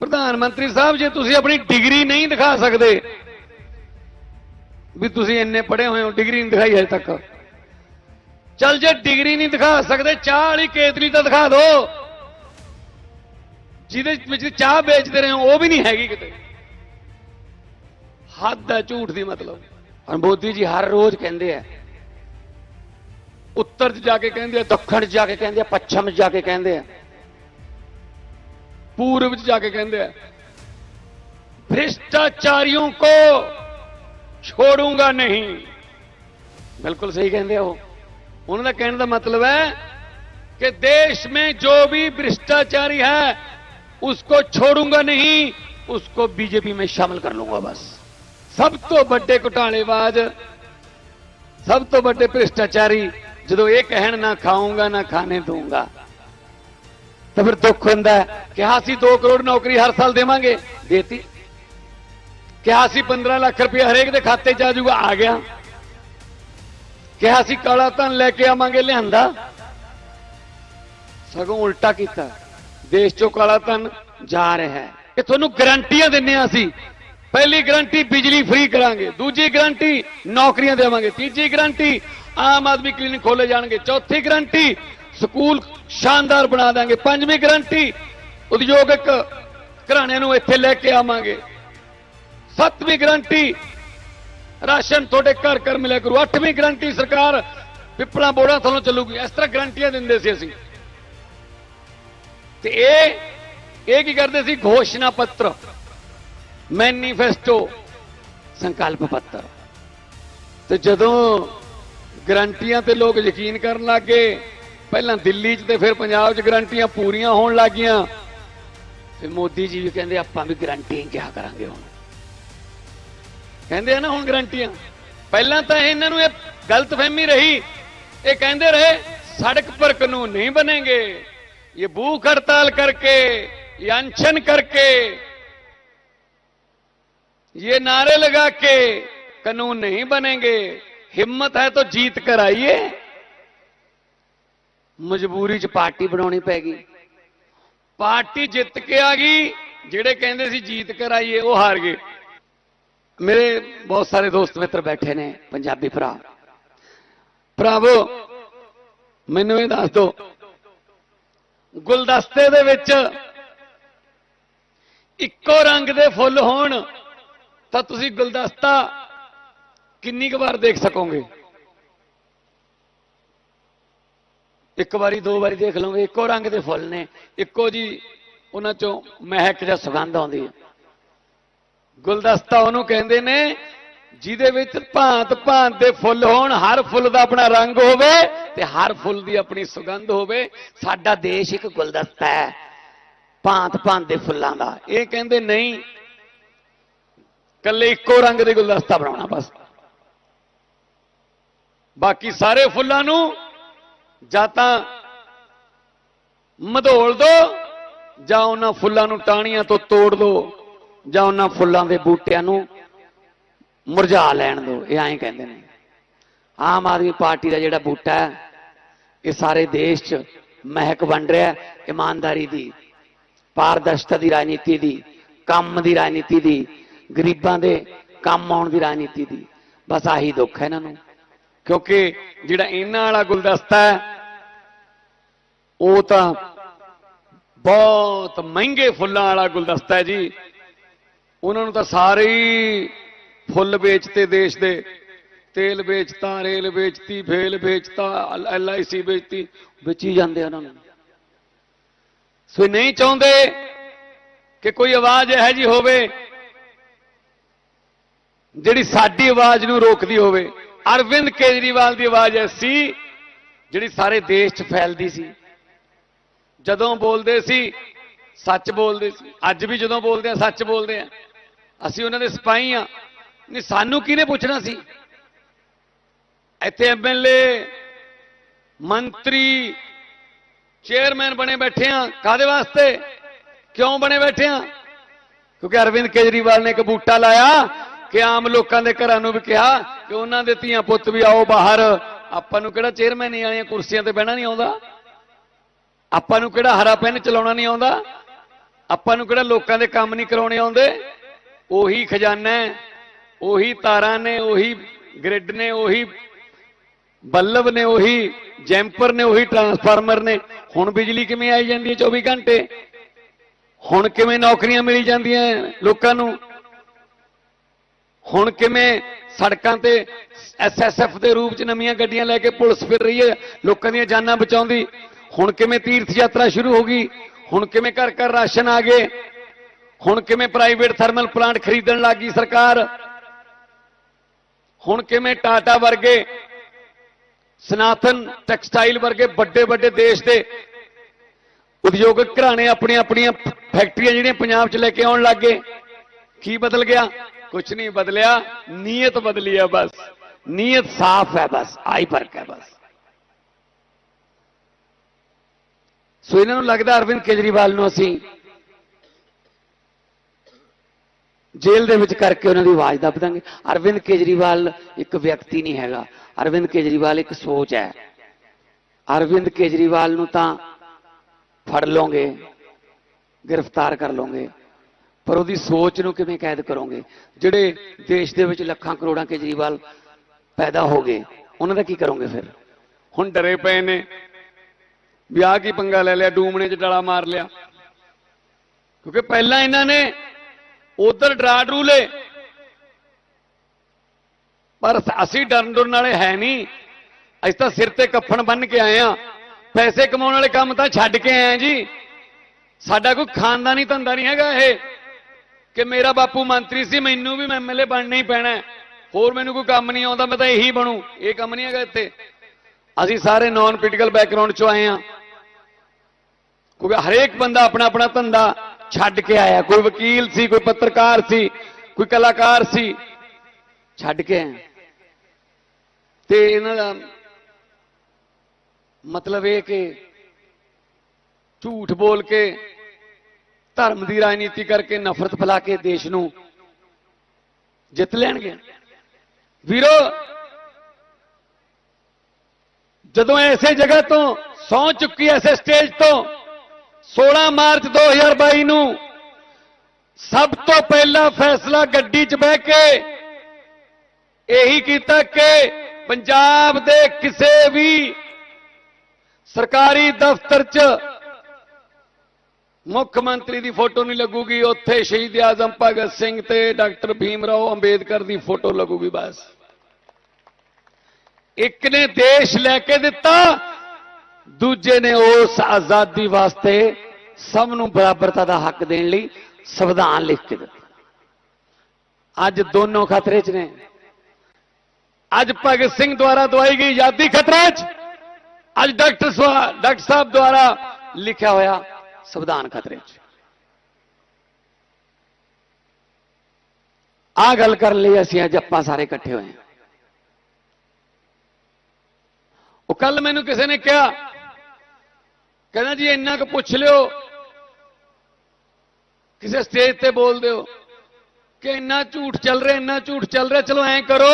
ਪ੍ਰਧਾਨ ਮੰਤਰੀ ਸਾਹਿਬ, ਜੇ ਤੁਸੀਂ ਆਪਣੀ ਡਿਗਰੀ ਨਹੀਂ ਦਿਖਾ ਸਕਦੇ, ਵੀ ਤੁਸੀਂ ਇੰਨੇ ਪੜ੍ਹੇ ਹੋਏ ਹੋ, ਡਿਗਰੀ ਨਹੀਂ ਦਿਖਾਈ ਹਜੇ ਤੱਕ। ਚੱਲ ਜੇ ਡਿਗਰੀ ਨਹੀਂ ਦਿਖਾ ਸਕਦੇ, ਚਾਹ ਵਾਲੀ ਕੇਤਲੀ ਤਾਂ ਦਿਖਾ ਦਿਓ ਜਿਹਦੇ ਵਿੱਚ ਚਾਹ ਵੇਚਦੇ ਰਹੇ ਹੋ, ਉਹ ਵੀ ਨਹੀਂ ਹੈਗੀ ਕਿਤੇ। ਹੱਦ ਹੈ ਝੂਠ ਦੀ ਮਤਲਬ। ਔਰ ਮੋਦੀ ਜੀ ਹਰ ਰੋਜ਼ ਕਹਿੰਦੇ ਆ, ਉੱਤਰ 'ਚ ਜਾ ਕੇ ਕਹਿੰਦੇ ਆ, ਦੱਖਣ 'ਚ ਜਾ ਕੇ ਕਹਿੰਦੇ ਆ, ਪੱਛਮ 'ਚ ਜਾ ਕੇ ਕਹਿੰਦੇ ਆ। पूर्व में जाके कहते हैं भ्रष्टाचारियों को छोड़ूंगा नहीं बिल्कुल सही कहते हो उन्होंने कहने का मतलब है कि देश में जो भी भ्रष्टाचारी है उसको छोड़ूंगा नहीं उसको बीजेपी में शामिल कर लूंगा बस सब तो बड़े घोटालेबाज सब तो बड़े भ्रष्टाचारी जो ये कहन ना खाऊंगा ना खाने दूंगा ਤਾਂ ਫਿਰ ਦੁੱਖ ਹੁੰਦਾ ਕਿਹਾ ਸੀ 2 ਕਰੋੜ ਨੌਕਰੀ ਹਰ ਸਾਲ ਦੇਵਾਂਗੇ। ਦੇਤੀ। ਕਿਹਾ ਸੀ 15 ਲੱਖ ਰੁਪਏ ਹਰੇਕ ਦੇ ਖਾਤੇ 'ਚ ਆ ਜਾਊਗਾ, ਆ ਗਿਆ। ਕਿਹਾ ਸੀ ਕਾਲਾ ਧਨ ਲੈ ਕੇ ਆਵਾਂਗੇ, ਲਿਆਂਦਾ। ਸਗੋਂ ਉਲਟਾ ਕੀਤਾ। ਦੇਸ਼ 'ਚੋਂ ਕਾਲਾ ਧਨ ਜਾ ਰਿਹਾ ਹੈ। ਇਹ ਤੁਹਾਨੂੰ ਗਰੰਟੀਆਂ ਦਿੰਨੇ ਆ ਅਸੀਂ। ਪਹਿਲੀ ਗਰੰਟੀ ਬਿਜਲੀ ਫ੍ਰੀ ਕਰਾਂਗੇ। ਦੂਜੀ ਗਰੰਟੀ ਨੌਕਰੀਆਂ ਦੇਵਾਂਗੇ। ਤੀਜੀ ਗਰੰਟੀ ਆਮ ਆਦਮੀ ਕਲੀਨਿਕ ਖੋਲੇ ਜਾਣਗੇ। ਚੌਥੀ ਗਰੰਟੀ ਸਕੂਲ ਸ਼ਾਨਦਾਰ ਬਣਾ ਦਾਂਗੇ। ਪੰਜਵੀਂ ਗਰੰਟੀ ਉਦਯੋਗਿਕ ਘਰਾਣਿਆਂ ਨੂੰ ਇੱਥੇ ਲੈ ਕੇ ਆਵਾਂਗੇ। ਸੱਤਵੀਂ ਗਰੰਟੀ, ਰਾਸ਼ਨ ਤੁਹਾਡੇ ਘਰ ਘਰ ਮਿਲਿਆ ਕਰੂ। ਅੱਠਵੀਂ ਗਰੰਟੀ ਸਰਕਾਰ ਪਿੱਪਲਾਂ ਬੋੜਾਂ ਥੱਲੋਂ ਚੱਲੂਗੀ। ਇਸ ਤਰ੍ਹਾਂ ਗਰੰਟੀਆਂ ਦਿੰਦੇ ਸੀ ਅਸੀਂ। ਤੇ ਇਹ ਇਹ ਕੀ ਕਰਦੇ ਸੀ? ਘੋਸ਼ਣਾ ਪੱਤਰ, ਮੈਨੀਫੈਸਟੋ, ਸੰਕਲਪ ਪੱਤਰ। ਤੇ ਜਦੋਂ ਗਰੰਟੀਆਂ ਤੇ ਲੋਕ ਯਕੀਨ ਕਰਨ ਲੱਗੇ ਪਹਿਲਾਂ ਦਿੱਲੀ 'ਚ ਤੇ ਫਿਰ ਪੰਜਾਬ 'ਚ ਗਰੰਟੀਆਂ ਪੂਰੀਆਂ ਹੋਣ ਲੱਗੀਆਂ। ਫਿਰ ਮੋਦੀ ਜੀ ਵੀ ਕਹਿੰਦੇ, ਆਪਾਂ ਵੀ ਗਰੰਟੀ ਕਿਹਾ ਕਰਾਂਗੇ ਹੁਣ? ਕਹਿੰਦੇ ਆ ਨਾ ਹੁਣ ਗਰੰਟੀਆਂ। ਪਹਿਲਾਂ ਤਾਂ ਇਹਨਾਂ ਨੂੰ ਇਹ ਗਲਤਫਹਿਮੀ ਰਹੀ। ਇਹ ਕਹਿੰਦੇ ਰਹੇ, ਸੜਕ ਪਰ ਕਾਨੂੰਨ ਨਹੀਂ ਬਣੇਗੇ। ਇਹ ਭੂਖ ਹੜਤਾਲ ਕਰਕੇ, ਇਹ ਅਨਸ਼ਨ ਕਰਕੇ ये नारे ਲਗਾ ਕੇ ਕਾਨੂੰਨ ਨਹੀਂ ਬਣੇਗੇ। ਹਿੰਮਤ ਹੈ ਤਾਂ जीत कर आइए ਮਜਬੂਰੀ 'ਚ ਪਾਰਟੀ ਬਣਾਉਣੀ ਪੈ ਗਈ। ਪਾਰਟੀ ਜਿੱਤ ਕੇ ਆ ਗਈ, ਜਿਹੜੇ ਕਹਿੰਦੇ ਸੀ ਜੀਤ ਕਰ ਆਈਏ ਉਹ ਹਾਰ ਗਏ। ਮੇਰੇ ਬਹੁਤ ਸਾਰੇ ਦੋਸਤ ਮਿੱਤਰ ਬੈਠੇ ਨੇ, ਪੰਜਾਬੀ ਭਰਾ। ਭਰਾਵੋ, ਮੈਨੂੰ ਇਹ ਦੱਸ ਦਿਓ, ਗੁਲਦਸਤੇ ਦੇ ਵਿੱਚ ਇੱਕੋ ਰੰਗ ਦੇ ਫੁੱਲ ਹੋਣ, ਤਾਂ ਤੁਸੀਂ ਗੁਲਦਸਤਾ ਕਿੰਨੀ ਕੁ ਵਾਰ ਦੇਖ ਸਕੋਗੇ? ਇੱਕ ਵਾਰੀ, ਦੋ ਵਾਰੀ ਦੇਖ ਲਓਗੇ ਇੱਕੋ ਰੰਗ ਦੇ ਫੁੱਲ ਨੇ। ਇੱਕੋ ਜੀ ਉਹਨਾਂ ਚੋਂ ਮਹਿਕ ਜਾਂ ਸੁਗੰਧ ਆਉਂਦੀ ਹੈ। ਗੁਲਦਸਤਾ ਉਹਨੂੰ ਕਹਿੰਦੇ ਨੇ, ਜਿਹਦੇ ਵਿੱਚ ਭਾਂਤ ਭਾਂਤ ਦੇ ਫੁੱਲ ਹੋਣ, ਹਰ ਫੁੱਲ ਦਾ ਆਪਣਾ ਰੰਗ ਹੋਵੇ ਤੇ ਹਰ ਫੁੱਲ ਦੀ ਆਪਣੀ ਸੁਗੰਧ ਹੋਵੇ। ਸਾਡਾ ਦੇਸ਼ ਇੱਕ ਗੁਲਦਸਤਾ ਹੈ, ਭਾਂਤ ਭਾਂਤ ਦੇ ਫੁੱਲਾਂ ਦਾ। ਇਹ ਕਹਿੰਦੇ ਨਹੀਂ ਕੱਲੇ ਇੱਕੋ ਰੰਗ ਦੇ ਗੁਲਦਸਤਾ ਬਣਾਉਣਾ ਬਸ। ਬਾਕੀ ਸਾਰੇ ਫੁੱਲਾਂ ਨੂੰ ਜਾਂ ਤਾਂ ਮਧੋਲ ਦੋ, ਜਾਂ ਉਹਨਾਂ ਫੁੱਲਾਂ ਨੂੰ ਟਾਹਣੀਆਂ ਤੋਂ ਤੋੜ ਦੋ, ਜਾਂ ਉਹਨਾਂ ਫੁੱਲਾਂ ਦੇ ਬੂਟਿਆਂ ਨੂੰ ਮੁਰਝਾ ਲੈਣ ਦਿਓ ਇਹ ਐਂ ਕਹਿੰਦੇ ਨੇ। ਆਮ ਆਦਮੀ ਪਾਰਟੀ ਦਾ ਜਿਹੜਾ ਬੂਟਾ ਹੈ, ਇਹ ਸਾਰੇ ਦੇਸ਼ 'ਚ ਮਹਿਕ ਵੰਡ ਰਿਹਾ ਇਮਾਨਦਾਰੀ ਦੀ, ਪਾਰਦਰਸ਼ਤਾ ਦੀ ਰਾਜਨੀਤੀ ਦੀ, ਕੰਮ ਦੀ ਰਾਜਨੀਤੀ ਦੀ, ਗਰੀਬਾਂ ਦੇ ਕੰਮ ਆਉਣ ਦੀ ਰਾਜਨੀਤੀ ਦੀ। ਬਸ ਆਹੀ ਦੁੱਖ ਹੈ ਇਹਨਾਂ ਨੂੰ। ਕਿਉਂਕਿ ਜਿਹੜਾ ਇਹਨਾਂ ਵਾਲਾ ਗੁਲਦਸਤਾ ਹੈ ਉਹ ਤਾਂ ਬਹੁਤ ਮਹਿੰਗੇ ਫੁੱਲਾਂ ਵਾਲਾ ਗੁਲਦਸਤਾ ਹੈ ਜੀ। ਉਹਨਾਂ ਨੂੰ ਤਾਂ ਸਾਰੇ ਹੀ ਫੁੱਲ ਵੇਚਤੇ ਦੇਸ਼ ਦੇ। ਤੇਲ ਵੇਚਤਾ, ਰੇਲ ਵੇਚਤੀ ਫੇਲ ਵੇਚਤਾ ਐਲਆਈਸੀ ਵੇਚਤੀ, ਵੇਚੀ ਜਾਂਦੇ ਉਹਨਾਂ ਨੂੰ। ਸੋ ਇਹ ਨਹੀਂ ਚਾਹੁੰਦੇ ਕਿ ਕੋਈ ਆਵਾਜ਼ ਇਹੋ ਜੀ ਹੋਵੇ, ਜਿਹੜੀ ਸਾਡੀ ਆਵਾਜ਼ ਨੂੰ ਰੋਕਦੀ ਹੋਵੇ। ਅਰਵਿੰਦ ਕੇਜਰੀਵਾਲ ਦੀ ਆਵਾਜ਼ ਐਸੀ, ਜਿਹੜੀ ਸਾਰੇ ਦੇਸ਼ 'ਚ ਫੈਲਦੀ ਸੀ। ਜਦੋਂ ਬੋਲਦੇ ਸੀ, ਸੱਚ ਬੋਲਦੇ ਸੀ। ਅੱਜ ਵੀ ਜਦੋਂ ਬੋਲਦੇ ਆ, ਸੱਚ ਬੋਲਦੇ ਆ। ਅਸੀਂ ਉਹਨਾਂ ਦੇ ਸਿਪਾਹੀ ਆ। ਨਹੀਂ, ਸਾਨੂੰ ਕਿਹਨੇ ਪੁੱਛਣਾ ਸੀ? ਇੱਥੇ ਐਮਐਲਏ ਮੰਤਰੀ, ਚੇਅਰਮੈਨ ਬਣੇ ਬੈਠੇ ਆ। ਕਾਦੇ ਵਾਸਤੇ? ਕਿਉਂ ਬਣੇ ਬੈਠੇ ਆ? ਕਿਉਂਕਿ ਅਰਵਿੰਦ ਕੇਜਰੀਵਾਲ ਨੇ ਇੱਕ ਬੂਟਾ ਲਾਇਆ ਕਿ ਆਮ ਲੋਕਾਂ ਦੇ ਘਰਾਂ ਨੂੰ ਵੀ ਕਿਹਾ ਕਿ ਉਹਨਾਂ ਦੇ ਧੀਆਂ ਪੁੱਤ ਵੀ ਆਓ ਬਾਹਰ। ਆਪਾਂ ਨੂੰ ਕਿਹੜਾ ਚੇਅਰਮੈਨ ਵਾਲੀਆਂ ਕੁਰਸੀਆਂ ਤੇ ਬਹਿਣਾ ਨਹੀਂ ਆਉਂਦਾ? ਆਪਾਂ ਨੂੰ ਕਿਹੜਾ ਹਰਾ ਪੈਨ ਚਲਾਉਣਾ ਨਹੀਂ ਆਉਂਦਾ? ਆਪਾਂ ਨੂੰ ਕਿਹੜਾ ਲੋਕਾਂ ਦੇ ਕੰਮ ਨਹੀਂ ਕਰਾਉਣੇ ਆਉਂਦੇ? ਉਹੀ ਖਜ਼ਾਨਾ ਹੈ, ਉਹੀ ਤਾਰਾਂ ਨੇ, ਉਹੀ ਗ੍ਰਿਡ ਨੇ, ਉਹੀ ਬੱਲਬ ਨੇ, ਉਹੀ ਜੈਂਪਰ ਨੇ, ਉਹੀ ਟਰਾਂਸਫਾਰਮਰ ਨੇ। ਹੁਣ ਬਿਜਲੀ ਕਿਵੇਂ ਆਈ ਜਾਂਦੀ ਹੈ 24 ਘੰਟੇ? ਹੁਣ ਕਿਵੇਂ ਨੌਕਰੀਆਂ ਮਿਲੀ ਜਾਂਦੀਆਂ ਲੋਕਾਂ ਨੂੰ? ਹੁਣ ਕਿਵੇਂ ਸੜਕਾਂ ਤੇ ਐਸਐਸਐਫ ਦੇ ਰੂਪ ਚ ਨਵੀਆਂ ਗੱਡੀਆਂ ਲੈ ਕੇ ਪੁਲਿਸ ਫਿਰ ਰਹੀ ਹੈ? ਲੋਕਾਂ ਦੀਆਂ ਜਾਨਾਂ ਬਚਾਉਂਦੀ। ਹੁਣ ਕਿਵੇਂ ਤੀਰਥ ਯਾਤਰਾ ਸ਼ੁਰੂ ਹੋ ਗਈ? ਹੁਣ ਕਿਵੇਂ ਘਰ ਘਰ ਰਾਸ਼ਨ ਆ ਗਏ? ਹੁਣ ਕਿਵੇਂ ਪ੍ਰਾਈਵੇਟ ਥਰਮਲ ਪਲਾਂਟ ਖਰੀਦਣ ਲੱਗੀ ਸਰਕਾਰ? ਹੁਣ ਕਿਵੇਂ ਟਾਟਾ ਵਰਗੇ ਸਨਾਤਨ ਟੈਕਸਟਾਈਲ ਵਰਗੇ ਵੱਡੇ ਵੱਡੇ ਦੇਸ਼ ਦੇ ਉਦਯੋਗਿਕ ਘਰਾਣੇ ਆਪਣੀਆਂ ਆਪਣੀਆਂ ਫੈਕਟਰੀਆਂ ਜਿਹੜੀਆਂ ਪੰਜਾਬ 'ਚ ਲੈ ਕੇ ਆਉਣ ਲੱਗੇ ਕੀ ਬਦਲ ਗਿਆ? ਕੁਝ ਨਹੀਂ ਬਦਲਿਆ। ਨੀਅਤ ਬਦਲੀ ਹੈ ਬਸ। ਨੀਅਤ ਸਾਫ਼ ਹੈ ਬਸ। ਆਈ ਫ਼ਰਕ ਹੈ ਬਸ। ਸੋ ਇਹਨਾਂ ਨੂੰ ਲੱਗਦਾ ਅਰਵਿੰਦ ਕੇਜਰੀਵਾਲ ਨੂੰ ਅਸੀਂ ਜੇਲ੍ਹ ਦੇ ਵਿੱਚ ਕਰਕੇ ਉਹਨਾਂ ਦੀ ਆਵਾਜ਼ ਦੱਬ ਦਾਂਗੇ। ਅਰਵਿੰਦ ਕੇਜਰੀਵਾਲ ਇੱਕ ਵਿਅਕਤੀ ਨਹੀਂ ਹੈਗਾ। ਅਰਵਿੰਦ ਕੇਜਰੀਵਾਲ ਇੱਕ ਸੋਚ ਹੈ। ਅਰਵਿੰਦ ਕੇਜਰੀਵਾਲ ਨੂੰ ਤਾਂ ਫੜ ਲਓਗੇ, ਗ੍ਰਿਫਤਾਰ ਕਰ ਲਓਗੇ, ਪਰ ਉਹਦੀ ਸੋਚ ਨੂੰ ਕਿਵੇਂ ਕੈਦ ਕਰੋਗੇ? ਜਿਹੜੇ ਦੇਸ਼ ਦੇ ਵਿੱਚ ਲੱਖਾਂ ਕਰੋੜਾਂ ਕੇਜਰੀਵਾਲ ਪੈਦਾ ਹੋ ਗਏ, ਉਹਨਾਂ ਦਾ ਕੀ ਕਰੋਗੇ ਫਿਰ? ਹੁਣ ਡਰੇ ਪਏ ਨੇ। ਵੀ ਆਹ ਕੀ ਪੰਗਾ ਲੈ ਲਿਆ, ਡੂਮਣੇ 'ਚ ਡਾਲਾ ਮਾਰ ਲਿਆ। ਕਿਉਂਕਿ ਪਹਿਲਾਂ ਇਹਨਾਂ ਨੇ ਉਧਰ ਡਰਾ ਡਰੂ ਲਏ। ਪਰ ਅਸੀਂ ਡਰਨ ਡਰਨ ਵਾਲੇ ਹੈ ਨਹੀਂ। ਅਸੀਂ ਤਾਂ ਸਿਰ ਤੇ ਕੱਫਣ ਬੰਨ ਕੇ ਆਏ ਆ ਪੈਸੇ ਕਮਾਉਣ ਵਾਲੇ ਕੰਮ ਤਾਂ ਛੱਡ ਕੇ ਆਏ ਆ ਜੀ। ਸਾਡਾ ਕੋਈ ਖਾਨਦਾਨੀ ਧੰਦਾ ਨਹੀਂ ਹੈਗਾ ਇਹ। ਕਿ ਮੇਰਾ ਬਾਪੂ ਮੰਤਰੀ ਸੀ, ਮੈਨੂੰ ਵੀ ਐਮਐਲਏ ਬਣਨਾ ਹੀ ਪੈਣਾ ਹੋਰ ਮੈਨੂੰ ਕੋਈ ਕੰਮ ਨਹੀਂ ਆਉਂਦਾ, ਮੈਂ ਤਾਂ ਇਹੀ ਬਣੂ। ਇਹ ਕੰਮ ਨਹੀਂ ਹੈਗਾ ਇੱਥੇ। ਅਸੀਂ ਸਾਰੇ ਨਾਨ ਪੋਲੀਟੀਕਲ ਬੈਕਗ੍ਰਾਉਂਡ ਚੋਂ ਆਏ ਆ ਕਿਉਂਕਿ ਹਰੇਕ ਬੰਦਾ ਆਪਣਾ ਆਪਣਾ ਧੰਦਾ ਛੱਡ ਕੇ ਆਇਆ। ਕੋਈ ਵਕੀਲ ਸੀ, ਕੋਈ ਪੱਤਰਕਾਰ ਸੀ, ਕੋਈ ਕਲਾਕਾਰ ਸੀ, ਛੱਡ ਕੇ ਆਇਆ। ਤੇ ਇਹਨਾਂ ਦਾ ਮਤਲਬ ਇਹ ਕਿ ਝੂਠ ਬੋਲ ਕੇ, ਧਰਮ ਦੀ ਰਾਜਨੀਤੀ ਕਰਕੇ ਨਫ਼ਰਤ ਫੈਲਾ ਕੇ ਦੇਸ਼ ਨੂੰ ਜਿੱਤ ਲੈਣਗੇ। ਵੀਰੋ, ਜਦੋਂ ਐਸੇ ਜਗ੍ਹਾ ਤੋਂ ਸੌ ਚੁੱਕੀ ਐਸੇ ਸਟੇਜ ਤੋਂ 16 ਮਾਰਚ 2022 ਨੂੰ ਸਭ ਤੋਂ ਪਹਿਲਾ ਫੈਸਲਾ ਗੱਡੀ 'ਚ ਬਹਿ ਕੇ ਇਹੀ ਕੀਤਾ ਕਿ ਪੰਜਾਬ ਦੇ ਕਿਸੇ ਵੀ ਸਰਕਾਰੀ ਦਫ਼ਤਰ 'ਚ ਮੁੱਖ ਮੰਤਰੀ ਦੀ ਫੋਟੋ ਨਹੀਂ ਲੱਗੂਗੀ, ਉੱਥੇ ਸ਼ਹੀਦ ਆਜ਼ਮ ਭਗਤ ਸਿੰਘ ਤੇ ਡਾਕਟਰ ਭੀਮ ਰਾਓ ਅੰਬੇਦਕਰ ਦੀ ਫੋਟੋ ਲੱਗੂਗੀ ਬਸ। ਇੱਕ ਨੇ ਦੇਸ਼ ਲੈ ਕੇ ਦਿੱਤਾ ਦੂਜੇ ਨੇ ਉਸ ਆਜ਼ਾਦੀ ਵਾਸਤੇ ਸਭ ਨੂੰ ਬਰਾਬਰਤਾ ਦਾ ਹੱਕ ਦੇਣ ਲਈ ਸੰਵਿਧਾਨ ਲਿਖ ਕੇ ਦਿੱਤਾ ਅੱਜ ਦੋਨੋਂ ਖਤਰੇ 'ਚ ਨੇ ਅੱਜ ਭਗਤ ਸਿੰਘ ਦੁਆਰਾ ਦਵਾਈ ਗਈ ਆਜ਼ਾਦੀ ਖਤਰੇ 'ਚ ਅੱਜ ਡਾਕਟਰ ਸਵਾ- ਡਾਕਟਰ ਸਾਹਿਬ ਦੁਆਰਾ ਲਿਖਿਆ ਹੋਇਆ ਸੰਵਿਧਾਨ ਖਤਰੇ 'ਚ ਆ ਗੱਲ ਕਰਨ ਲਈ ਅਸੀਂ ਅੱਜ ਆਪਾਂ ਸਾਰੇ ਇਕੱਠੇ ਹੋਏ ਹਾਂ ਉਹ ਕੱਲ ਮੈਨੂੰ ਕਿਸੇ ਨੇ ਕਿਹਾ ਕਹਿੰਦਾ ਜੀ, ਇੰਨਾ ਕੁ ਪੁੱਛ ਲਿਓ। ਕਿਸੇ ਸਟੇਜ ਤੇ ਬੋਲਦੇ ਹੋ ਕਿ ਇੰਨਾ ਝੂਠ ਚੱਲ ਰਿਹਾ, ਇੰਨਾ ਝੂਠ ਚੱਲ ਰਿਹਾ, ਚਲੋ ਐਂ ਕਰੋ।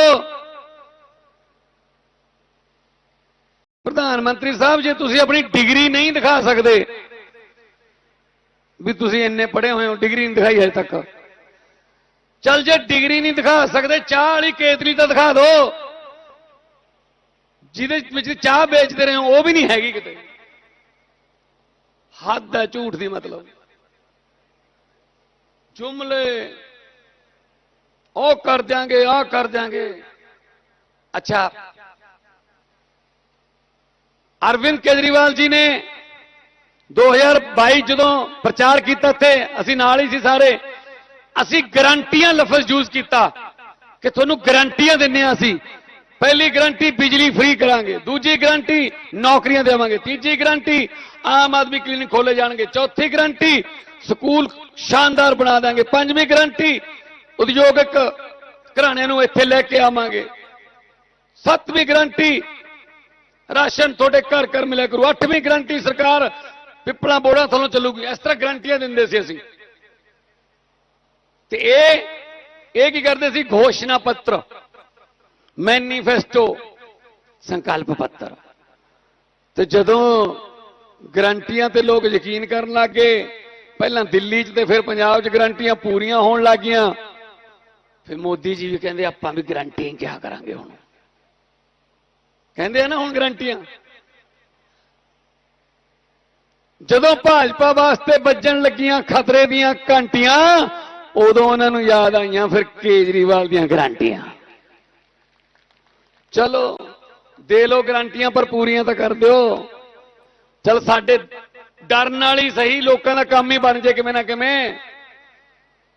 ਪ੍ਰਧਾਨ ਮੰਤਰੀ ਸਾਹਿਬ, ਜੇ ਤੁਸੀਂ ਆਪਣੀ ਡਿਗਰੀ ਨਹੀਂ ਦਿਖਾ ਸਕਦੇ, ਵੀ ਤੁਸੀਂ ਇੰਨੇ ਪੜ੍ਹੇ ਹੋਏ ਹੋ ਡਿਗਰੀ ਨਹੀਂ ਦਿਖਾਈ ਹਜੇ ਤੱਕ। ਚੱਲ ਜੇ ਡਿਗਰੀ ਨਹੀਂ ਦਿਖਾ ਸਕਦੇ, ਚਾਹ ਵਾਲੀ ਕੇਤਲੀ ਤਾਂ ਦਿਖਾ ਦਿਓ। ਜਿਹਦੇ ਵਿੱਚ ਚਾਹ ਵੇਚਦੇ ਰਹੇ ਹੋ, ਉਹ ਵੀ ਨਹੀਂ ਹੈਗੀ ਕਿਤੇ। ਹੱਦ ਹੈ ਝੂਠ ਦੀ ਮਤਲਬ। ਜੁਮਲੇ, ਉਹ ਕਰ ਦਿਆਂਗੇ ਆ ਕਰ ਦਿਆਂਗੇ। ਅੱਛਾ। ਅਰਵਿੰਦ ਕੇਜਰੀਵਾਲ ਜੀ ਨੇ 2022 ਜਦੋਂ ਪ੍ਰਚਾਰ ਕੀਤਾ ਤੇ ਅਸੀਂ ਨਾਲ ਹੀ ਸੀ ਸਾਰੇ। ਅਸੀਂ ਗਰੰਟੀਆਂ ਲਫ਼ਜ਼ ਯੂਜ਼ ਕੀਤਾ ਕਿ ਤੁਹਾਨੂੰ ਗਰੰਟੀਆਂ ਦਿੰਨੇ ਆ ਅਸੀਂ। ਪਹਿਲੀ ਗਰੰਟੀ ਬਿਜਲੀ ਫ੍ਰੀ ਕਰਾਂਗੇ, ਦੂਜੀ ਗਰੰਟੀ ਨੌਕਰੀਆਂ ਦੇਵਾਂਗੇ, ਤੀਜੀ ਗਰੰਟੀ ਆਮ ਆਦਮੀ ਕਲੀਨਿਕ ਖੋਲੇ ਜਾਣਗੇ, ਚੌਥੀ ਗਰੰਟੀ ਸਕੂਲ ਸ਼ਾਨਦਾਰ ਬਣਾ ਦਾਂਗੇ, ਪੰਜਵੀਂ ਗਰੰਟੀ ਉਦਯੋਗਿਕ ਘਰਾਣਿਆਂ ਨੂੰ ਇੱਥੇ ਲੈ ਕੇ ਆਵਾਂਗੇ। ਸੱਤਵੀਂ ਗਰੰਟੀ ਰਾਸ਼ਨ ਤੁਹਾਡੇ ਘਰ ਘਰ ਮਿਲਿਆ ਕਰੂ। ਅੱਠਵੀਂ ਗਰੰਟੀ ਸਰਕਾਰ ਪਿੱਪਲਾਂ ਬੋੜਾਂ ਥੱਲੋਂ ਚੱਲੂਗੀ। ਇਸ ਤਰ੍ਹਾਂ ਗਰੰਟੀਆਂ ਦਿੰਦੇ ਸੀ ਅਸੀਂ। ਤੇ ਇਹ ਇਹ ਕੀ ਕਰਦੇ ਸੀ? ਘੋਸ਼ਣਾ ਪੱਤਰ। ਮੈਨੀਫੈਸਟੋ, ਸੰਕਲਪ ਪੱਤਰ। ਤੇ ਜਦੋਂ ਗਰੰਟੀਆਂ ਤੇ ਲੋਕ ਯਕੀਨ ਕਰਨ ਲੱਗੇ ਪਹਿਲਾਂ ਦਿੱਲੀ 'ਚ ਤੇ ਫਿਰ ਪੰਜਾਬ 'ਚ ਗਰੰਟੀਆਂ ਪੂਰੀਆਂ ਹੋਣ ਲੱਗੀਆਂ। ਫਿਰ ਮੋਦੀ ਜੀ ਵੀ ਕਹਿੰਦੇ, ਆਪਾਂ ਵੀ ਗਰੰਟੀ ਕਿਆ ਕਰਾਂਗੇ ਹੁਣ? ਕਹਿੰਦੇ ਆ ਨਾ ਹੁਣ ਗਰੰਟੀਆਂ। ਜਦੋਂ ਭਾਜਪਾ ਵਾਸਤੇ ਵੱਜਣ ਲੱਗੀਆਂ ਖਤਰੇ ਦੀਆਂ ਘੰਟੀਆਂ, ਉਦੋਂ ਉਹਨਾਂ ਨੂੰ ਯਾਦ ਆਈਆਂ ਫਿਰ ਕੇਜਰੀਵਾਲ ਦੀਆਂ ਗਰੰਟੀਆਂ। ਚਲੋ, ਦੇ ਲੋ ਗਰੰਟੀਆਂ, ਪਰ ਪੂਰੀਆਂ ਤਾਂ ਕਰ ਦਿਓ। ਚਲ, ਸਾਡੇ ਡਰ ਨਾਲ ਹੀ ਸਹੀ ਲੋਕਾਂ ਦਾ ਕੰਮ ਹੀ ਬਣ ਜੇ ਕਿਵੇਂ ਨਾ ਕਿਵੇਂ।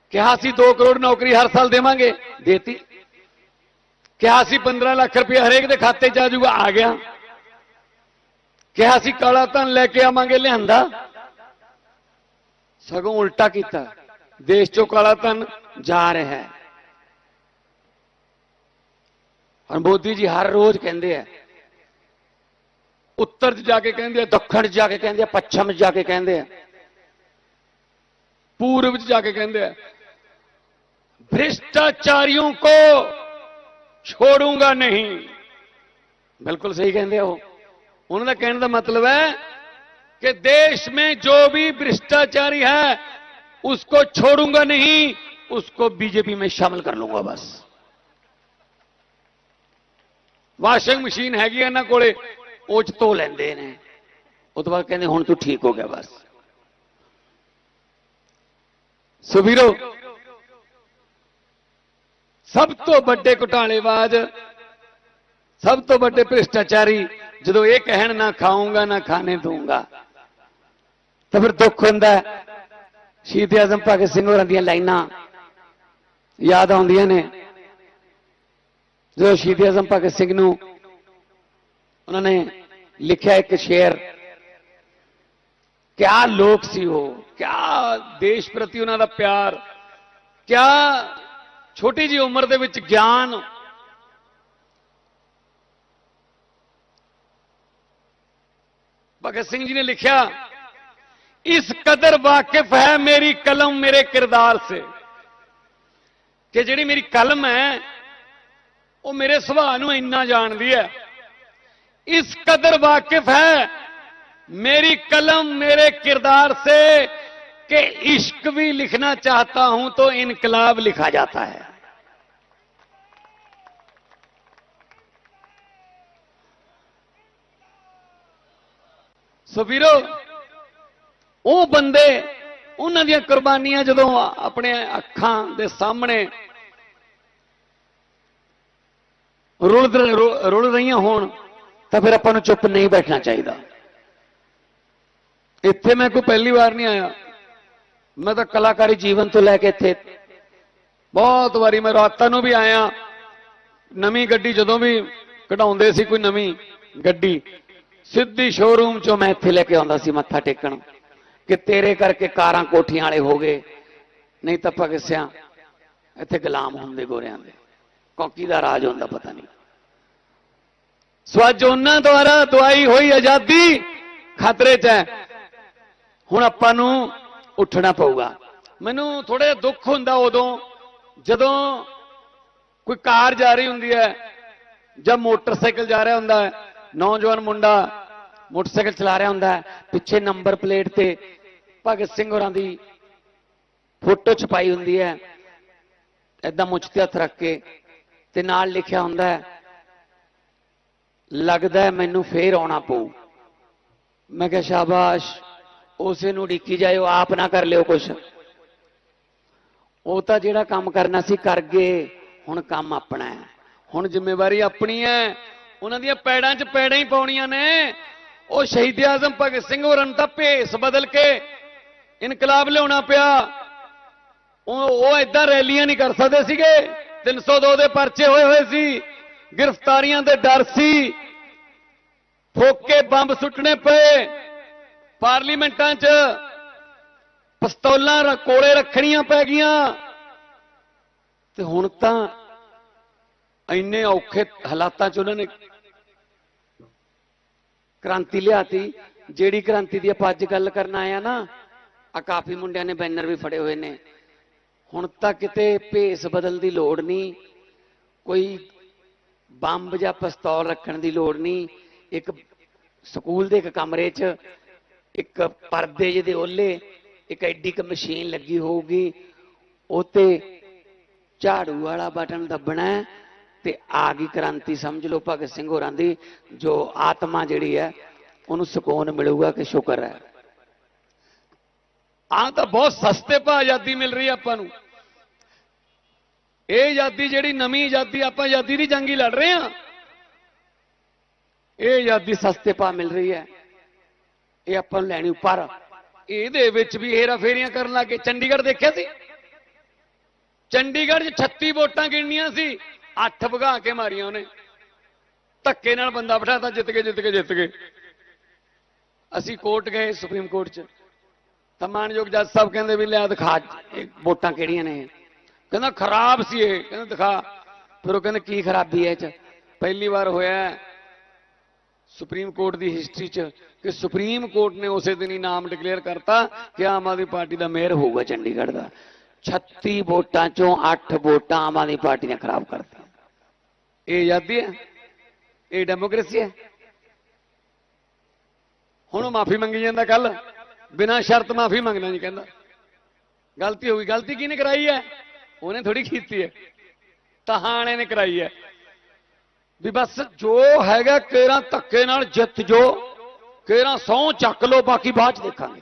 ਕਿਹਾ ਸੀ 2 ਕਰੋੜ ਨੌਕਰੀ ਹਰ ਸਾਲ ਦੇਵਾਂਗੇ, ਦੇਤੀ। ਕਿਹਾ ਸੀ 15 ਲੱਖ ਰੁਪਏ ਹਰੇਕ ਦੇ ਖਾਤੇ 'ਚ ਆ ਜਾਊਗਾ, ਆ ਗਿਆ। ਕਿਹਾ ਸੀ ਕਾਲਾ ਧਨ ਲੈ ਕੇ ਆਵਾਂਗੇ ਲਿਆਂਦਾ। ਸਗੋਂ ਉਲਟਾ ਕੀਤਾ। ਦੇਸ਼ ਚੋਂ ਕਾਲਾ ਧਨ ਜਾ ਰਿਹਾ ਹੈ। ਔਰ ਮੋਦੀ ਜੀ ਹਰ ਰੋਜ਼ ਕਹਿੰਦੇ ਆ ਉੱਤਰ 'ਚ ਜਾ ਕੇ ਕਹਿੰਦੇ ਆ ਦੱਖਣ 'ਚ ਜਾ ਕੇ ਕਹਿੰਦੇ ਆ ਪੱਛਮ 'ਚ ਜਾ ਕੇ ਕਹਿੰਦੇ ਆ पूर्व 'ਚ ਜਾ ਕੇ ਕਹਿੰਦੇ ਆ ਭ੍ਰਿਸ਼ਟਾਚਾਰੀਆਂ ਕੋ ਛੋੜੂੰਗਾ ਨਹੀਂ ਬਿਲਕੁਲ ਸਹੀ ਕਹਿੰਦੇ ਆ ਉਹ ਉਹਨਾਂ ਦਾ ਕਹਿਣ ਦਾ ਮਤਲਬ ਹੈ कि देश में जो भी भ्रष्टाचारी है उसको छोड़ूंगा नहीं उसको बीजेपी में शामिल कर लूंगा बस ਵਾਸ਼ਿੰਗ ਮਸ਼ੀਨ ਹੈਗੀ ਆ ਇਹਨਾਂ ਕੋਲੇ, ਉਹ ਚ ਧੋ ਲੈਂਦੇ ਨੇ। ਉਹ ਤੋਂ ਬਾਅਦ ਕਹਿੰਦੇ, ਹੁਣ ਤੂੰ ਠੀਕ ਹੋ ਗਿਆ ਬਸ। ਸੋ ਵੀਰੋ, ਸਭ ਤੋਂ ਵੱਡੇ ਘੁਟਾਲੇਬਾਜ਼, ਸਭ ਤੋਂ ਵੱਡੇ ਭ੍ਰਿਸ਼ਟਾਚਾਰੀ, ਜਦੋਂ ਇਹ ਕਹਿਣ, ਨਾ ਖਾਊਂਗਾ, ਨਾ ਖਾਣੇ ਦੂੰਗਾ ਤਾਂ ਫਿਰ ਦੁੱਖ ਹੁੰਦਾ ਹੈ। ਸ਼ਹੀਦ ਆਜ਼ਮ ਭਗਤ ਸਿੰਘ ਹੋਰਾਂ ਦੀਆਂ ਲਾਈਨਾਂ ਯਾਦ ਆਉਂਦੀਆਂ ਨੇ। ਜਦੋਂ ਸ਼ਹੀਦ ਅਜ਼ਮ ਭਗਤ ਸਿੰਘ ਨੂੰ ਉਹਨਾਂ ਨੇ ਲਿਖਿਆ ਇੱਕ ਸ਼ੇਅਰ ਕਿਆ ਲੋਕ ਸੀ ਉਹ, ਕਿਆ ਦੇਸ਼ ਪ੍ਰਤੀ ਉਹਨਾਂ ਦਾ ਪਿਆਰ, ਕਿਆ ਛੋਟੀ ਜੀ ਉਮਰ ਦੇ ਵਿੱਚ ਗਿਆਨ। ਭਗਤ ਸਿੰਘ ਜੀ ਨੇ ਲਿਖਿਆ, ਇਸ ਕਦਰ ਵਾਕਿਫ ਹੈ ਮੇਰੀ ਕਲਮ ਮੇਰੇ ਕਿਰਦਾਰ ਸੇ, ਕਿ ਜਿਹੜੀ ਮੇਰੀ ਕਲਮ ਹੈ ਉਹ ਮੇਰੇ ਸੁਭਾਅ ਨੂੰ ਇੰਨਾ ਜਾਣਦੀ ਹੈ ਇਸ ਕਦਰ ਵਾਕਿਫ ਹੈ मेरी कलम मेरे किरदार से कि इश्क भी लिखना चाहता हूं तो इनकलाब लिखा जाता है सो वीरो ਉਹ ਬੰਦੇ ਉਹਨਾਂ ਦੀਆਂ ਕੁਰਬਾਨੀਆਂ ਜਦੋਂ ਆਪਣੇ ਅੱਖਾਂ ਦੇ ਸਾਹਮਣੇ ਰੁਲ ਰੁਲ ਰਹੀਆਂ ਹੋਣ, ਤਾਂ ਫਿਰ ਆਪਾਂ ਨੂੰ ਚੁੱਪ ਨਹੀਂ ਬੈਠਣਾ ਚਾਹੀਦਾ। ਇੱਥੇ ਮੈਂ ਕੋਈ ਪਹਿਲੀ ਵਾਰ ਨਹੀਂ ਆਇਆ। ਮੈਂ ਤਾਂ ਕਲਾਕਾਰੀ ਜੀਵਨ ਤੋਂ ਲੈ ਕੇ ਇੱਥੇ ਬਹੁਤ ਵਾਰੀ ਮੈਂ ਰਾਤਾਂ ਨੂੰ ਵੀ ਆਇਆ। ਨਵੀਂ ਗੱਡੀ ਜਦੋਂ ਵੀ ਕਢਾਉਂਦੇ ਸੀ ਕੋਈ ਨਵੀਂ ਗੱਡੀ, ਸਿੱਧੀ ਸ਼ੋਰੂਮ ਚੋਂ ਮੈਂ ਇੱਥੇ ਲੈ ਕੇ ਆਉਂਦਾ ਸੀ ਮੱਥਾ ਟੇਕਣ। ਕਿ ਤੇਰੇ ਕਰਕੇ ਕਾਰਾਂ ਕੋਠੀਆਂ ਵਾਲੇ ਹੋ ਗਏ, ਨਹੀਂ ਤਾਂ ਆਪਾਂ ਸਿਆਂ ਇੱਥੇ ਗੁਲਾਮ ਹੁੰਦੇ ਗੋਰਿਆਂ ਦੇ। ਕੌਕੀ ਦਾ ਰਾਜ ਹੁੰਦਾ, ਪਤਾ ਨਹੀਂ। ਸੋ ਅੱਜ ਉਹਨਾਂ ਦੁਆਰਾ ਦਵਾਈ ਹੋਈ ਆਜ਼ਾਦੀ ਖਤਰੇ 'ਚ ਹੈ। ਹੁਣ ਆਪਾਂ ਨੂੰ ਉੱਠਣਾ ਪਊਗਾ। ਮੈਨੂੰ ਥੋੜਾ ਦੁੱਖ ਹੁੰਦਾ ਉਦੋਂ, ਜਦੋਂ ਕੋਈ ਕਾਰ ਜਾ ਰਹੀ ਹੁੰਦੀ ਹੈ ਜਾਂ ਮੋਟਰਸਾਈਕਲ ਜਾ ਰਿਹਾ ਹੁੰਦਾ ਹੈ, ਨੌਜਵਾਨ ਮੁੰਡਾ ਮੋਟਰਸਾਈਕਲ ਚਲਾ ਰਿਹਾ ਹੁੰਦਾ ਹੈ, ਪਿੱਛੇ ਨੰਬਰ ਪਲੇਟ ਤੇ ਭਗਤ ਸਿੰਘ ਹੋਰਾਂ ਦੀ ਫੋਟੋ ਛਪਾਈ ਹੁੰਦੀ ਹੈ। ਐਦਾਂ ਮੁੱਛ ਤੇ ਹੱਥ ਰੱਖ ਕੇ ਤੇ ਨਾਲ ਲਿਖਿਆ ਹੁੰਦਾ ਹੈ, ਲੱਗਦਾ ਮੈਨੂੰ ਫੇਰ ਆਉਣਾ ਪਊ। ਮੈਂ ਕਿਹਾ, ਸ਼ਾਬਾਸ਼, ਉਸੇ ਨੂੰ ਢੀਕੀ ਜਾਇਓ, ਆਪ ਨਾ ਕਰ ਲਿਓ ਕੁਛ। ਉਹ ਤਾਂ ਜਿਹੜਾ ਕੰਮ ਕਰਨਾ ਸੀ ਕਰ ਗਏ, ਹੁਣ ਕੰਮ ਆਪਣਾ ਹੈ। ਹੁਣ ਜ਼ਿੰਮੇਵਾਰੀ ਆਪਣੀ ਹੈ, ਉਹਨਾਂ ਦੀਆਂ ਪੈੜਾਂ 'ਚ ਪੈੜਾਂ ਹੀ ਪਾਉਣੀਆਂ ਨੇ। ਉਹ ਸ਼ਹੀਦ ਆਜ਼ਮ ਭਗਤ ਸਿੰਘ ਹੋਰਾਂ ਨੂੰ ਤਾਂ ਭੇਸ ਬਦਲ ਕੇ ਇਨਕਲਾਬ ਲਿਆਉਣਾ ਪਿਆ। ਉਹ ਉਹ ਐਦਾਂ ਰੈਲੀਆਂ ਨਹੀਂ ਕਰ ਸਕਦੇ ਸੀਗੇ। 302 ਦੇ ਪਰਚੇ ਹੋਏ ਹੋਏ ਸੀ। ਗ੍ਰਿਫਤਾਰੀਆਂ ਦੇ ਡਰ ਸੀ। ਫੋਕੇ ਬੰਬ ਸੁੱਟਣੇ ਪਏ। ਪਾਰਲੀਮੈਂਟਾਂ 'ਚ ਪਿਸਤੌਲਾਂ ਕੋਲੇ ਰੱਖਣੀਆਂ ਪੈ ਗਈਆਂ। ਤੇ ਹੁਣ ਤਾਂ ਇੰਨੇ ਔਖੇ ਹਾਲਾਤਾਂ 'ਚ ਉਹਨਾਂ ਨੇ ਕ੍ਰਾਂਤੀ ਲਿਆਤੀ। ਜਿਹੜੀ ਕ੍ਰਾਂਤੀ ਦੀ ਆਪਾਂ ਅੱਜ ਗੱਲ ਕਰਨ ਆਏ ਆ ਨਾ ਆ ਕਾਫੀ ਮੁੰਡਿਆਂ ਨੇ ਬੈਨਰ ਵੀ ਫੜੇ ਹੋਏ ਨੇ। ਹੁਣ ਤਾਂ ਕਿਤੇ ਭੇਸ ਬਦਲ ਦੀ ਲੋੜ ਨਹੀਂ, ਕੋਈ ਬੰਬ ਜਾਂ ਪਿਸਤੌਲ ਰੱਖਣ ਦੀ ਲੋੜ ਨਹੀਂ, ਇੱਕ ਸਕੂਲ ਦੇ ਇੱਕ ਕਮਰੇ 'ਚ, ਇੱਕ ਪਰਦੇ ਜਿਹੇ ਦੇ ਓਲੇ ਇੱਕ ਐਡੀ ਕ ਮਸ਼ੀਨ ਲੱਗੀ ਹੋਊਗੀ ਉਤੇ ਝਾੜੂ ਵਾਲਾ ਬਟਨ ਦੱਬਣਾ ਤੇ ਆ ਗਈ ਕ੍ਰਾਂਤੀ ਸਮਝ ਲਓ ਭਗਤ ਸਿੰਘ ਹੋਰਾਂ ਦੀ, ਜੋ ਆਤਮਾ ਜਿਹੜੀ ਹੈ, ਉਹਨੂੰ ਸਕੂਨ ਮਿਲੂਗਾ ਕਿ ਸ਼ੁਕਰ ਹੈ। ਆਹ ਤਾਂ ਬਹੁਤ ਸਸਤੇ ਭਾਅ ਆਜ਼ਾਦੀ ਮਿਲ ਰਹੀ ਹੈ ਆਪਾਂ ਨੂੰ। ਇਹ ਆਜ਼ਾਦੀ ਜਿਹੜੀ ਨਵੀਂ ਆਜ਼ਾਦੀ, ਆਪਾਂ ਆਜ਼ਾਦੀ ਦੀ ਜੰਗੀ ਲੜ ਰਹੇ ਹਾਂ ਇਹ ਆਜ਼ਾਦੀ ਸਸਤੇ ਭਾਅ ਮਿਲ ਰਹੀ ਹੈ। ਇਹ ਆਪਾਂ ਨੂੰ ਲੈਣੀ ਪਰ ਇਹਦੇ ਵਿੱਚ ਵੀ ਹੇਰਾ ਫੇਰੀਆਂ ਕਰਨ ਲੱਗੇ। ਚੰਡੀਗੜ੍ਹ ਦੇਖਿਆ ਸੀ? ਚੰਡੀਗੜ੍ਹ 'ਚ 36 ਵੋਟਾਂ ਗਿਣਨੀਆਂ ਸੀ। 8 ਭਗਾ ਕੇ ਮਾਰੀਆਂ ਉਹਨੇ। ਧੱਕੇ ਨਾਲ ਬੰਦਾ ਬਿਠਾਤਾ, ਜਿੱਤ ਕੇ ਜਿੱਤ ਕੇ ਜਿੱਤ ਕੇ ਅਸੀਂ ਕੋਰਟ ਗਏ, ਸੁਪਰੀਮ ਕੋਰਟ 'ਚ। ਤਾਂ ਮਾਨਯੋਗ ਜੱਜ ਸਾਹਿਬ ਕਹਿੰਦੇ ਵੀ ਲਿਆ ਦਿਖਾ ਵੋਟਾਂ ਕਿਹੜੀਆਂ ਨੇ। ਕਹਿੰਦਾ ਖਰਾਬ ਸੀ ਇਹ। ਕਹਿੰਦਾ ਦਿਖਾ। ਫਿਰ ਉਹ ਕਹਿੰਦੇ ਕੀ ਖਰਾਬੀ ਹੈ ਇਹ 'ਚ। ਪਹਿਲੀ ਵਾਰ ਹੋਇਆ ਸੁਪਰੀਮ ਕੋਰਟ ਦੀ ਹਿਸਟਰੀ 'ਚ ਕਿ ਸੁਪਰੀਮ ਕੋਰਟ ਨੇ ਉਸੇ ਦਿਨ ਹੀ ਨਾਮ ਡਿਕਲੇਅਰ ਕਰਤਾ ਕਿ ਆਮ ਆਦਮੀ ਪਾਰਟੀ ਦਾ ਮੇਅਰ ਹੋਊਗਾ ਚੰਡੀਗੜ੍ਹ ਦਾ। 36 ਵੋਟਾਂ ਚੋਂ 8 ਵੋਟਾਂ ਆਮ ਆਦਮੀ ਪਾਰਟੀ ਨੇ ਖਰਾਬ ਕਰਤੀਆਂ। ਇਹ ਆਜ਼ਾਦੀ ਹੈ? ਇਹ ਡੈਮੋਕ੍ਰੇਸੀ ਹੈ? ਹੁਣ ਉਹ ਮਾਫੀ ਮੰਗੀ ਜਾਂਦਾ ਕੱਲ ਬਿਨਾਂ ਸ਼ਰਤ ਮਾਫੀ ਮੰਗਣਾ ਨਹੀਂ ਕਹਿੰਦਾ। ਗਲਤੀ ਹੋ ਗਈ, ਗਲਤੀ ਕਿਹਨੇ ਕਰਾਈ ਹੈ? ਉਹਨੇ ਥੋੜੀ ਕੀਤੀ ਹੈ। ਤਹਾਣੇ ਨੇ ਕਰਾਈ ਹੈ। ਵੀ ਬਸ ਜੋ ਹੈਗਾ, ਕੇਰਾਂ ਧੱਕੇ ਨਾਲ ਜਿੱਤ ਜੋ, ਕੇਰਾਂ ਸਹੁੰ ਚੱਕ ਲੋ, ਬਾਕੀ ਬਾਅਦ ਚ ਦੇਖਾਂਗੇ।